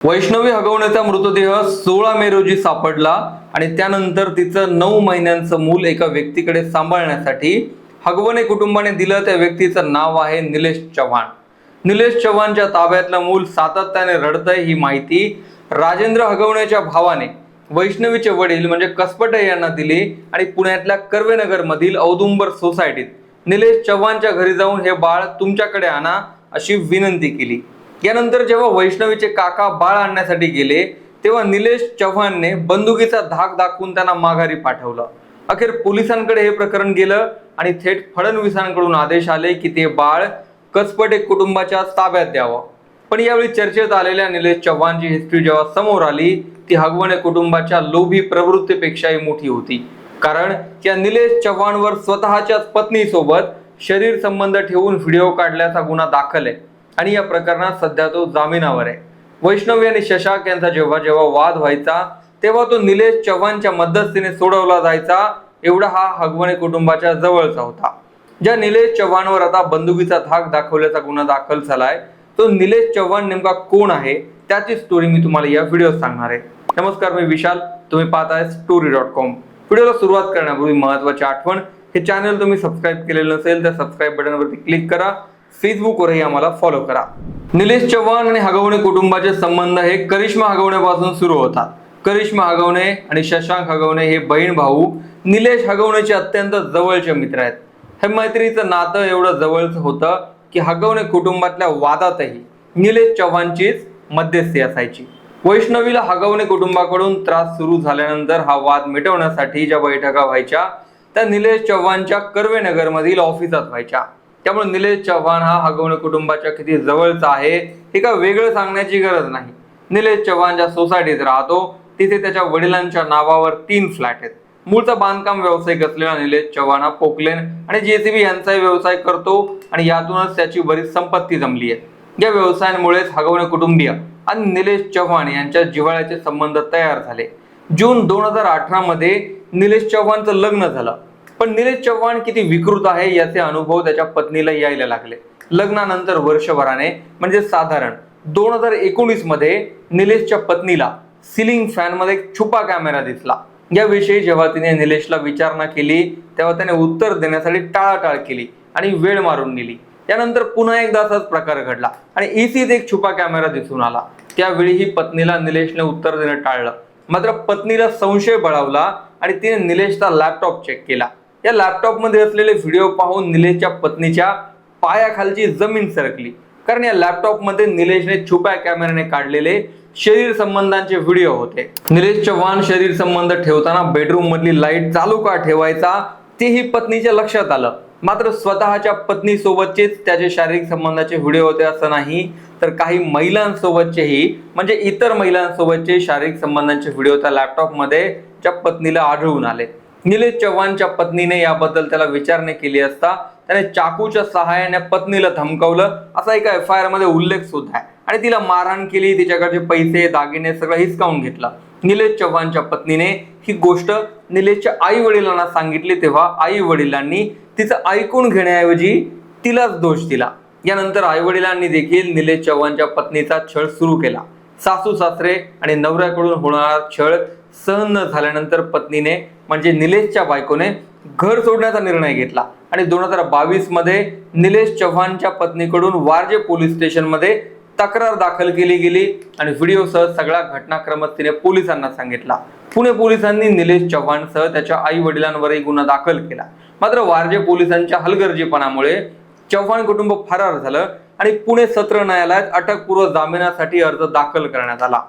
वैष्णवी हगवण्याचा मृतदेह सोळा मे रोजी सापडला आणि त्यानंतर तिचं नऊ महिन्यांचं मूल एका व्यक्तीकडे सांभाळण्यासाठी हगवणे कुटुंबाने दिलं. त्या व्यक्तीचं नाव आहे निलेश चव्हाण. निलेश चव्हाणच्या ताब्यातलं मूल सातत्याने रडतंय ही माहिती राजेंद्र हगवण्याच्या भावाने वैष्णवीचे वडील म्हणजे कसपटे यांना दिली आणि पुण्यातल्या कर्वेनगरमधील औदुंबर सोसायटीत निलेश चव्हाणच्या घरी जाऊन हे बाळ तुमच्याकडे आणा अशी विनंती केली. यानंतर जेव्हा वैष्णवीचे काका बाळ आणण्यासाठी गेले तेव्हा निलेश चव्हाणने बंदुकीचा धाक दाखवून त्यांना माघारी पाठवलं. अखेर पोलिसांकडे हे प्रकरण गेलं आणि थेट फडणवीसांकडून आदेश आले की ते बाळ कसपटे कुटुंबाच्या ताब्यात द्यावं. पण यावेळी चर्चेत आलेल्या निलेश चव्हाणची हिस्ट्री जेव्हा समोर आली ती हगवणे कुटुंबाच्या लोभी प्रवृत्तीपेक्षाही मोठी होती. कारण या निलेश चव्हाणवर स्वतःच्याच पत्नीसोबत शरीर संबंध ठेवून व्हिडिओ काढल्याचा गुन्हा दाखल आहे. आणि या प्रकरणात सध्या तो जामिनावर आहे. वैष्णवी आणि शशाक यांचा जेव्हा जेव्हा वाद व्हायचा तेव्हा तो निलेश चव्हाणच्या मध्यस्थीने सोडवला जायचा एवढा हा हगवणे कुटुंबाच्या जवळचा होता. ज्या निलेश चव्हाणवर आता बंदुकीचा धाक दाखवल्याचा गुन्हा दाखल झालाय तो निलेश चव्हाण नेमका कोण आहे? त्याची स्टोरी मी तुम्हाला या व्हिडिओत सांगणार आहे. नमस्कार मी विशाल. तुम्ही पाहताय स्टोरी डॉट कॉम व्हिडिओला सुरुवात करण्यापूर्वी महत्वाची आठवण हे चॅनल तुम्ही सबस्क्राईब केलेलं नसेल तर सबस्क्राईब बटनवरती क्लिक करा. फेसबुकवरही आम्हाला फॉलो करा. निलेश चव्हाण आणि हगवणे कुटुंबाचे संबंध हे करिश्मा हगवणेपासून सुरू होतात. करिश्मा हगवणे आणि शशांक हगवणे हे बहीण भाऊ निलेश हगवणेचे अत्यंत जवळचे मित्र आहेत. हे मैत्रीचं नातं एवढं जवळचं होतं की हगवणे कुटुंबातल्या वादातही निलेश चव्हाणचीच मध्यस्थी असायची. वैष्णवीला हगवणे कुटुंबाकडून त्रास सुरू झाल्यानंतर हा वाद मिटवण्यासाठी ज्या बैठका व्हायच्या त्या निलेश चव्हाणच्या कर्वेनगरमधील ऑफिसात व्हायच्या. त्यामुळे निलेश चव्हाण हा हगवणे कुटुंबाच्या किती जवळचा आहे हे का वेगळं सांगण्याची गरज नाही. निलेश चव्हाण ज्या सोसायटीत राहतो तिथे त्याच्या वडिलांच्या नावावर तीन फ्लॅट आहेत. मूळचा बांधकाम व्यावसायिक असलेला निलेश चव्हाण हा पोकलेन आणि जेसीबी यांचाही व्यवसाय करतो आणि यातूनच त्याची बरीच संपत्ती जमली आहे. या व्यवसायांमुळेच हगवणे कुटुंबीय आणि निलेश चव्हाण यांच्या जिव्हाळ्याचे संबंध तयार झाले. जून दोन हजार अठरा मध्ये निलेश चव्हाणचं लग्न झालं. पण निलेश चव्हाण किती विकृत आहे याचे अनुभव त्याच्या पत्नीला यायला लागले. लग्नानंतर वर्षभराने म्हणजे साधारण दोन हजार एकोणीसमध्ये निलेशच्या पत्नीला सिलिंग फॅनमध्ये एक छुपा कॅमेरा दिसला. याविषयी जेव्हा तिने निलेशला विचारणा केली तेव्हा त्याने उत्तर देण्यासाठी टाळाटाळ केली आणि वेळ मारून नेली. त्यानंतर पुन्हा एकदा असाच प्रकार घडला आणि एसीत एक छुपा कॅमेरा दिसून आला. त्यावेळीही पत्नीला निलेशने उत्तर देणं टाळलं. मात्र पत्नीला संशय बळावला आणि तिने निलेशचा लॅपटॉप चेक केला. या लॅपटॉपमध्ये असलेले व्हिडिओ पाहून निलेशच्या पत्नीच्या पायाखालची जमीन सरकली. कारण या लॅपटॉपमध्ये निलेशने छुप्या कॅमेऱ्याने काढलेले शरीर संबंधांचे व्हिडिओ होते. निलेश चव्हाण शरीर संबंध ठेवताना बेडरूम मधली लाइट चालू का ठेवायचा तेही पत्नीच्या लक्षात आलं. मात्र स्वतःच्या पत्नी सोबतचेच त्याचे शारीरिक संबंधाचे व्हिडिओ होते असं नाही तर काही महिलांसोबतचेही म्हणजे इतर महिलांसोबतचे शारीरिक संबंधांचे व्हिडिओ त्या लॅपटॉपमध्ये त्या पत्नीला आढळून आले. निलेश चव्हाणच्या पत्नीने याबद्दल त्याला विचारणे केली असता त्याने चाकूच्या सहाय्याने पत्नीला धमकावलं. असा एका एफ आय आरमध्ये उल्लेख सुद्धा आहे. आणि तिला मारहाण केली तिच्याकडचे पैसे दागिने सगळं हिसकावून घेतलं. निलेश चव्हाणच्या पत्नीने ही गोष्ट निलेशच्या आई वडिलांना सांगितली तेव्हा आई वडिलांनी तिचं ऐकून घेण्याऐवजी तिलाच दोष दिला. यानंतर आई वडिलांनी देखील निलेश चव्हाणच्या पत्नीचा छळ सुरू केला. सासू सासरे आणि नवऱ्याकडून होणारा छळ सहन न झाल्यानंतर पत्नीने म्हणजे निलेशच्या बायकोने घर सोडण्याचा निर्णय घेतला. आणि दोन हजार बावीसमध्ये निलेश चव्हाणच्या पत्नीकडून वारजे पोलीस स्टेशनमध्ये तक्रार दाखल केली गेली आणि व्हिडिओसह सगळा घटनाक्रमच तिने पोलिसांना सांगितला. पुणे पोलिसांनी निलेश चव्हाणसह त्याच्या आई वडिलांवरही गुन्हा दाखल केला. मात्र वारजे पोलिसांच्या हलगर्जीपणामुळे चव्हाण कुटुंब फरार झालं आणि पुणे सत्र न्यायालयात अटकपूर्व जामिनासाठी अर्ज दाखल करण्यात आला.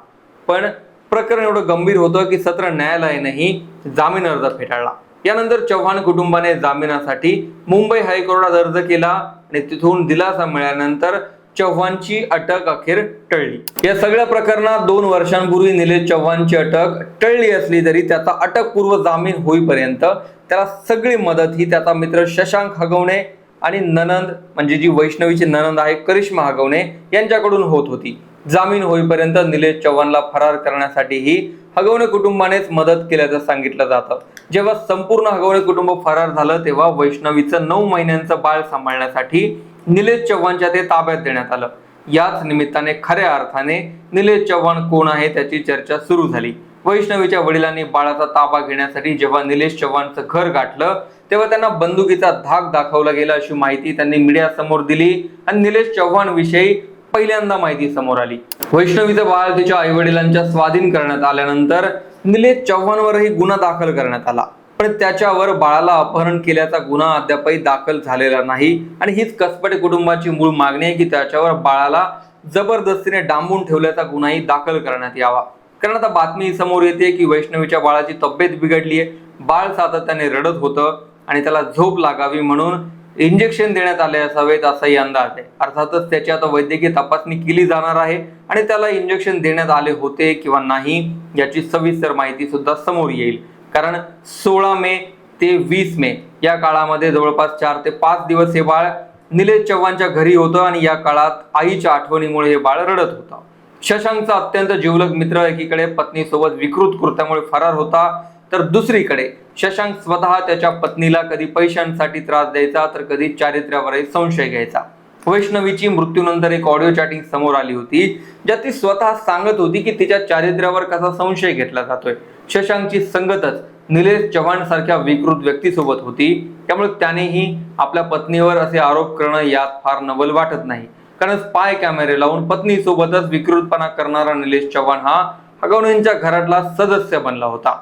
पण प्रकरण एवढं गंभीर होतं की सत्र न्यायालयानेही जामीन अर्ज फेटाळला. यानंतर चव्हाण कुटुंबाने जामिनासाठी मुंबई हायकोर्टात अर्ज केला आणि तिथून दिलासा मिळाल्यानंतर चव्हाणची अटक अखेर टळली. या सगळ्या प्रकरणात दोन वर्षांपूर्वी निलेश चव्हाणची अटक टळली असली तरी त्याचा अटकपूर्व जामीन होईपर्यंत त्याला सगळी मदत ही त्याचा मित्र शशांक हगवणे आणि ननंद म्हणजे जी वैष्णवीची ननंद आहे करिश्मा हगवणे यांच्याकडून होत होती. जामीन होईपर्यंत निलेश चव्हाणला फरार करण्यासाठीही हगवणे कुटुंबानेच मदत केल्याचं सांगितलं जातं. जेव्हा संपूर्ण हगवणे कुटुंब फरार झालं तेव्हा वैष्णवीचं नऊ महिन्यांचं बाळ सांभाळण्यासाठी निलेश चव्हाणच्या ते ताब्यात देण्यात आलं. याच निमित्ताने खऱ्या अर्थाने निलेश चव्हाण कोण आहे त्याची चर्चा सुरू झाली. वैष्णवीच्या वडिलांनी बाळाचा ताबा घेण्यासाठी जेव्हा निलेश चव्हाणचं घर गाठलं तेव्हा त्यांना बंदुकीचा धाक दाखवला गेला अशी माहिती त्यांनी मीडियासमोर दिली आणि निलेश चव्हाण विषयी पहिल्यांदा माहिती समोर आली. वैष्णवीचं बाळ तिच्या आई वडिलांच्या स्वाधीन करण्यात आल्यानंतर निलेश चव्हाणवरही गुन्हा दाखल करण्यात आला. पण त्याच्यावर बाळाला अपहरण केल्याचा गुन्हा अद्यापही दाखल झालेला नाही आणि हीच कसपटे कुटुंबाची मूळ मागणी आहे की त्याच्यावर बाळाला जबरदस्तीने डांबून ठेवल्याचा गुन्हाही दाखल करण्यात यावा. कारण आता बातमी समोर येते की वैष्णवीच्या बाळाची तब्येत बिघडली आहे बाळ सातत्याने रडत होतं आणि त्याला झोप लागावी म्हणून इंजेक्शन देण्यात आले असावेत असाही अंदाज आहे. अर्थातच त्याची आता वैद्यकीय तपासणी केली जाणार आहे आणि त्याला इंजेक्शन देण्यात आले होते किंवा नाही याची सविस्तर माहिती सुद्धा समोर येईल. कारण सोळा मे ते वीस मे या काळामध्ये जवळपास चार ते पाच दिवस हे बाळ निलेश चव्हाणच्या घरी होतं आणि या काळात आईच्या आठवणीमुळे हे बाळ रडत होतं. शशांकचा अत्यंत जीवलग मित्र एकीकडे पत्नीसोबत विकृत कृत्यामुळे फरार होता. तर दुसरीकडे शशांक स्वतः त्याच्या पत्नीला कधी पैशांसाठी त्रास द्यायचा तर कधी चारित्र्यावरही संशय घ्यायचा. वैष्णवीची मृत्यूनंतर एक ऑडिओ चॅटिंग समोर आली होती ज्यात ती स्वतः सांगत होती की तिच्या चारित्र्यावर कसा संशय घेतला जातोय. शशांकची संगतच निलेश चव्हाण सारख्या विकृत व्यक्तीसोबत होती. त्यामुळे त्यानेही आपल्या पत्नीवर असे आरोप करणं यात फार नवल वाटत नाही. कारण स्पाय कॅमेरे लावून पत्नीसोबतच विकृतपणा करणारा निलेश चव्हाण हा हगवणींच्या घरातला सदस्य बनला होता.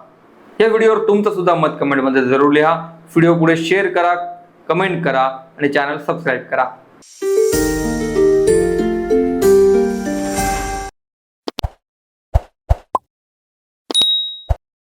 या व्हिडिओवर तुमचं सुद्धा मत कमेंटमध्ये जरूर लिहा. व्हिडिओ पुढे शेअर करा कमेंट करा आणि चॅनल सबस्क्राईब करा.